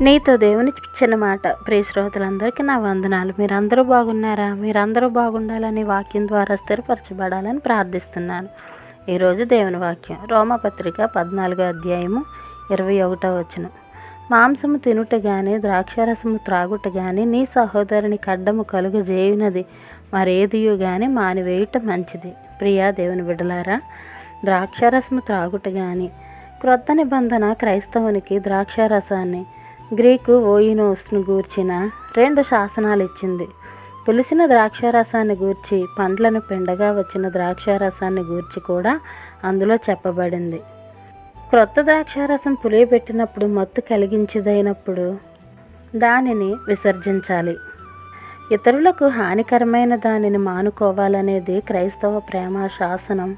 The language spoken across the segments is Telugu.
నీతో దేవుని చిన్నమాట ప్రియ శ్రోతలందరికీ నా వందనాలు. మీరందరూ బాగున్నారా? మీరందరూ బాగుండాలని వాక్యం ద్వారా స్థిరపరచబడాలని ప్రార్థిస్తున్నాను. ఈరోజు దేవుని వాక్యం రోమపత్రిక పద్నాలుగో అధ్యాయము ఇరవై ఒకటో వచనం. మాంసము తినుట గాని ద్రాక్షారసము త్రాగుట గాని నీ సహోదరుని కడ్డము కలుగు చేయునది. మరేదియు గాని మానివేయుట మంచిది. ప్రియా దేవుని బిడ్డలారా ద్రాక్షారసము త్రాగుట గాని క్రొత్త నిబంధన క్రైస్తవునికి ద్రాక్షారసాన్ని గ్రీకు ఓయినోస్ను గూర్చిన రెండు శాసనాలు ఇచ్చింది పులిసిన ద్రాక్షారసాన్ని గూర్చి పండ్లను పిండగా వచ్చిన ద్రాక్షారసాన్ని గూర్చి కూడా అందులో చెప్పబడింది. క్రొత్త ద్రాక్షారసం పులియబెట్టినప్పుడు మత్తు కలిగించిదైనప్పుడు దానిని విసర్జించాలి. ఇతరులకు హానికరమైన దానిని మానుకోవాలనేది క్రైస్తవ ప్రేమ శాసనం.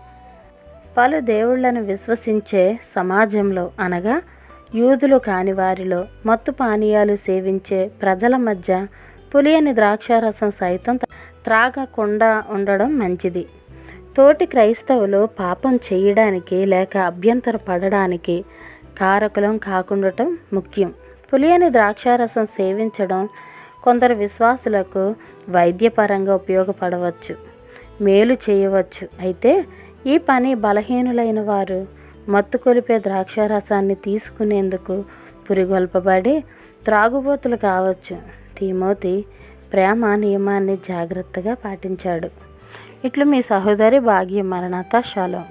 పలు దేవుళ్ళను విశ్వసించే సమాజంలో అనగా యూదులు కాని వారిలో మత్తు పానీయాలు సేవించే ప్రజల మధ్య పులియని ద్రాక్షారసం సైతం త్రాగకుండా ఉండడం మంచిది. తోటి క్రైస్తవులు పాపం చేయడానికి లేక అభ్యంతర పడడానికి కారకులం కాకుండటం ముఖ్యం. పులియని ద్రాక్షారసం సేవించడం కొందరు విశ్వాసులకు వైద్యపరంగా ఉపయోగపడవచ్చు. మేలు చేయవచ్చు. అయితే ఈ పని బలహీనులైన వారు మత్తు కొలిపే ద్రాక్షారసాన్ని తీసుకునేందుకు పురిగొల్పబడి త్రాగుబోతులు కావచ్చు. తిమోతి ప్రేమ నియమాన్ని జాగ్రత్తగా పాటించాడు. ఇట్లు మీ సహోదరి భాగ్య మరణత షాలో.